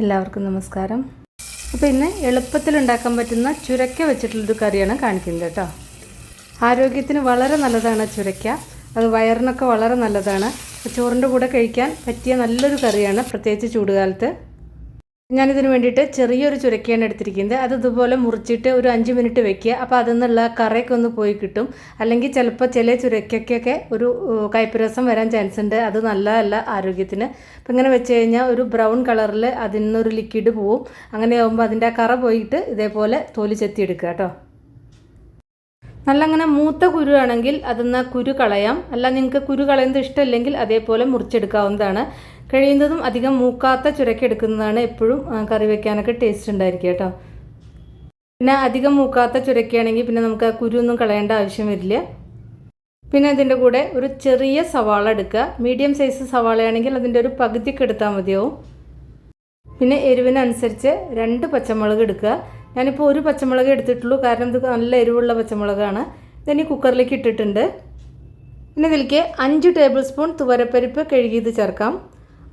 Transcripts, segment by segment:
എല്ലാവർക്കും നമസ്കാരം. അപ്പോൾ ഇന്ന് എളുപ്പത്തിൽ ഉണ്ടാക്കാൻ പറ്റുന്ന ചുരക്ക വെച്ചിട്ടുള്ളൊരു കറിയാണ് കാണിക്കുന്നത് കേട്ടോ. ആരോഗ്യത്തിന് വളരെ നല്ലതാണ് ചുരക്ക. അത് വയറിനൊക്കെ വളരെ നല്ലതാണ്. ചോറിന്റെ കൂടെ കഴിക്കാൻ പറ്റിയ നല്ലൊരു കറിയാണ് പ്രത്യേകിച്ച് ചൂടുകാലത്ത്. ഞാനിതിന് വേണ്ടിയിട്ട് ചെറിയൊരു ചുരക്കയാണ് എടുത്തിരിക്കുന്നത്. അത് ഇതുപോലെ മുറിച്ചിട്ട് ഒരു അഞ്ച് മിനിറ്റ് വെക്കുക. അപ്പോൾ അതിൽ നിന്നുള്ള കറയൊക്കെ ഒന്ന് പോയി കിട്ടും. അല്ലെങ്കിൽ ചിലപ്പോൾ ചില ചുരക്കൊക്കെ ഒരു ഏഹ്, വരാൻ ചാൻസ് ഉണ്ട്. അത് നല്ലതല്ല ആരോഗ്യത്തിന്. അപ്പം ഇങ്ങനെ വെച്ച് കഴിഞ്ഞാൽ ഒരു ബ്രൗൺ കളറിൽ അതിൽ നിന്നൊരു ലിക്വിഡ് പോവും. അങ്ങനെ ആകുമ്പോൾ അതിന്റെ കറ പോയിട്ട് ഇതേപോലെ തോലി ചെത്തി എടുക്കുക കേട്ടോ. നല്ല അങ്ങനെ മൂത്ത കുരുവാണെങ്കിൽ അതിന്ന് കുരു കളയാം. അല്ല നിങ്ങൾക്ക് കുരു കളയുന്നത് ഇഷ്ടമില്ലെങ്കിൽ അതേപോലെ മുറിച്ചെടുക്കാവുന്നതാണ്. കഴിയുന്നതും അധികം മൂക്കാത്ത ചുരക്കെടുക്കുന്നതാണ് എപ്പോഴും കറി വെക്കാനൊക്കെ ടേസ്റ്റ് ഉണ്ടായിരിക്കും കേട്ടോ. പിന്നെ അധികം മൂക്കാത്ത ചുരക്കുകയാണെങ്കിൽ പിന്നെ നമുക്ക് ആ കുരു ഒന്നും കളയേണ്ട ആവശ്യം വരില്ല. പിന്നെ അതിന്റെ കൂടെ ഒരു ചെറിയ സവാള എടുക്കുക. മീഡിയം സൈസ് സവാളയാണെങ്കിൽ അതിന്റെ ഒരു പകുതിക്ക് എടുത്താൽ മതിയാവും. പിന്നെ എരിവിനനുസരിച്ച് രണ്ട് പച്ചമുളക് എടുക്കുക. ഞാനിപ്പോൾ ഒരു പച്ചമുളക് എടുത്തിട്ടുള്ളൂ. കാരണം ഇത് നല്ല എരിവുള്ള പച്ചമുളകാണ്. ഇതിനി കുക്കറിലേക്ക് ഇട്ടിട്ടുണ്ട്. പിന്നെ ഇതിലേക്ക് അഞ്ച് ടേബിൾ സ്പൂൺ തുവരപ്പരിപ്പ് കഴുകിയത് ചേർക്കാം.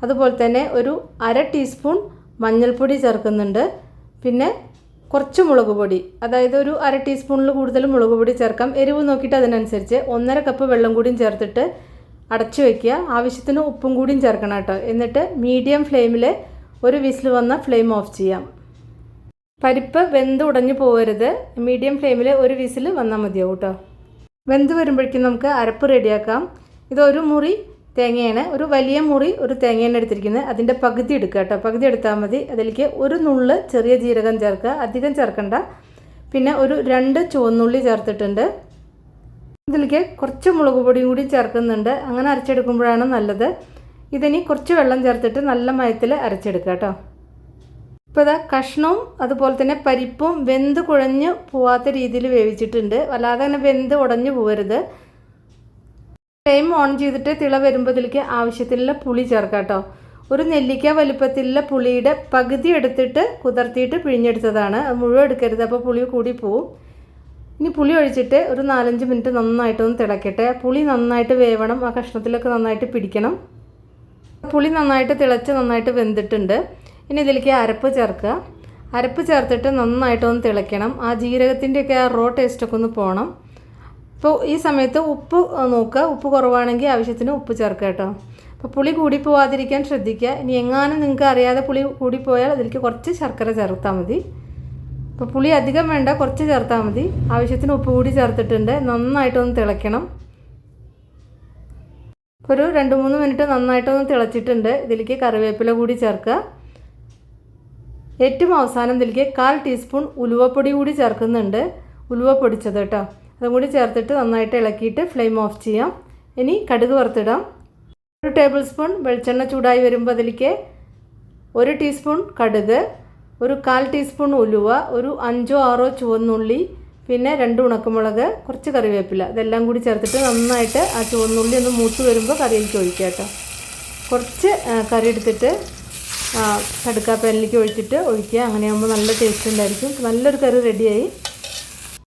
അതുപോലെ തന്നെ ഒരു അര ടീസ്പൂൺ മഞ്ഞൾപ്പൊടി ചേർക്കുന്നുണ്ട്. പിന്നെ കുറച്ച് മുളക് പൊടി അതായത് ഒരു അര ടീസ്പൂണിൽ കൂടുതൽ മുളക് പൊടി ചേർക്കാം. എരിവ് നോക്കിയിട്ട് അതിനനുസരിച്ച് ഒന്നര കപ്പ് വെള്ളം കൂടിയും ചേർത്തിട്ട് അടച്ചു വയ്ക്കുക ആവശ്യത്തിന് ഉപ്പും കൂടിയും ചേർക്കണം കേട്ടോ. എന്നിട്ട് മീഡിയം ഫ്ലെയിമിൽ ഒരു വിസിൽ വന്ന ഫ്ലെയിം ഓഫ് ചെയ്യാം. പരിപ്പ് വെന്ത് ഉടഞ്ഞു പോകരുത് മീഡിയം ഫ്ലെയിമിൽ ഒരു വിസിൽ വന്നാൽ മതിയാവും കേട്ടോ. വെന്ത് വരുമ്പോഴേക്കും നമുക്ക് അരപ്പ് റെഡിയാക്കാം. ഇതൊരു മുറി തേങ്ങയാണ്. ഒരു വലിയ മുറി ഒരു തേങ്ങയാണ് എടുത്തിരിക്കുന്നത്. അതിന്റെ പകുതി എടുക്കുക കേട്ടോ. പകുതി എടുത്താൽ മതി. അതിലേക്ക് ഒരു നുള്ള് ചെറിയ ജീരകം ചേർക്കുക. അധികം ചേർക്കണ്ട. പിന്നെ ഒരു രണ്ട് ചുവന്നുള്ളി ചേർത്തിട്ടുണ്ട്. ഇതിലേക്ക് കുറച്ച് മുളക് പൊടിയും കൂടി ചേർക്കുന്നുണ്ട്. അങ്ങനെ അരച്ചെടുക്കുമ്പോഴാണ് നല്ലത്. ഇതിനി കുറച്ച് വെള്ളം ചേർത്തിട്ട് നല്ല മയത്തിൽ അരച്ചെടുക്കുക കേട്ടോ. ഇപ്പോൾ ഇതാ കഷ്ണവും അതുപോലെ തന്നെ പരിപ്പും വെന്ത് കുഴഞ്ഞ് പോവാത്ത രീതിയിൽ വേവിച്ചിട്ടുണ്ട്. വല്ലാതെ തന്നെ വെന്ത് ഉടഞ്ഞു പോകരുത് ഫ്ലെയിം ഓൺ ചെയ്തിട്ട് തിള വരുമ്പോഴത്തേക്ക് ആവശ്യത്തിലുള്ള പുളി ചേർക്കാം കേട്ടോ. ഒരു നെല്ലിക്ക വലുപ്പത്തിലുള്ള പുളിയുടെ പകുതി എടുത്തിട്ട് കുതിർത്തിയിട്ട് പിഴിഞ്ഞെടുത്തതാണ്. അത് മുഴുവൻ എടുക്കരുത് അപ്പോൾ പുളി കൂടി പോവും. ഇനി പുളി ഒഴിച്ചിട്ട് ഒരു നാലഞ്ച് മിനിറ്റ് നന്നായിട്ടൊന്ന് തിളക്കട്ടെ. പുളി നന്നായിട്ട് വേവണം ആ കഷ്ണത്തിലൊക്കെ നന്നായിട്ട് പിടിക്കണം. പുളി നന്നായിട്ട് തിളച്ച് നന്നായിട്ട് വെന്തിട്ടുണ്ട്. ഇനി ഇതിലേക്ക് അരപ്പ് ചേർക്കുക. അരപ്പ് ചേർത്തിട്ട് നന്നായിട്ടൊന്ന് തിളയ്ക്കണം. ആ ജീരകത്തിന്റെയൊക്കെ ആ റോ ടേസ്റ്റൊക്കെ ഒന്ന് പോകണം അപ്പോൾ ഈ സമയത്ത് ഉപ്പ് നോക്കുക. ഉപ്പ് കുറവാണെങ്കിൽ ആവശ്യത്തിന് ഉപ്പ് ചേർക്കുക കേട്ടോ. അപ്പോൾ പുളി കൂടി പോവാതിരിക്കാൻ ശ്രദ്ധിക്കുക. ഇനി എങ്ങാനും നിങ്ങൾക്ക് അറിയാതെ പുളി പോയാൽ അതിലേക്ക് കുറച്ച് ശർക്കര ചേർത്താൽ മതി. അപ്പോൾ പുളി അധികം വേണ്ട കുറച്ച് ചേർത്താൽ മതി. ആവശ്യത്തിന് ഉപ്പ് കൂടി ചേർത്തിട്ടുണ്ട്. നന്നായിട്ടൊന്ന് തിളയ്ക്കണം. ഒരു രണ്ട് മൂന്ന് മിനിറ്റ് നന്നായിട്ടൊന്ന് തിളച്ചിട്ടുണ്ട്. ഇതിലേക്ക് കറിവേപ്പില കൂടി ചേർക്കുക. ഏറ്റവും അവസാനം നൽകിയ കാൽ ടീസ്പൂൺ ഉലുവപ്പൊടി കൂടി ചേർക്കുന്നുണ്ട്. ഉലുവ പൊടിച്ചത് കേട്ടോ. അതും കൂടി ചേർത്തിട്ട് നന്നായിട്ട് ഇളക്കിയിട്ട് ഫ്ലെയിം ഓഫ് ചെയ്യാം. ഇനി കടുക് വറുത്തിടാം. ഒരു ടേബിൾ സ്പൂൺ വെളിച്ചെണ്ണ ചൂടായി വരുമ്പോൾ അതിലേക്ക് ഒരു ടീസ്പൂൺ കടുക് ഒരു കാൽ ടീസ്പൂൺ ഉലുവ ഒരു അഞ്ചോ ആറോ ചുവന്നുള്ളി പിന്നെ രണ്ട് ഉണക്കമുളക് കുറച്ച് കറിവേപ്പില. ഇതെല്ലാം കൂടി ചേർത്തിട്ട് നന്നായിട്ട് ആ ചുവന്നുള്ളി ഒന്ന് മൂത്ത് വരുമ്പോൾ കറിയിലേക്ക് ഒഴിക്കാം കേട്ടോ. കുറച്ച് കറി എടുത്തിട്ട് കടുക്കാ പാനിലേക്ക് ഒഴിച്ചിട്ട് ഒഴിക്കുക. അങ്ങനെയാകുമ്പോൾ നല്ല ടേസ്റ്റ് ഉണ്ടായിരിക്കും. നല്ലൊരു കറി റെഡിയായി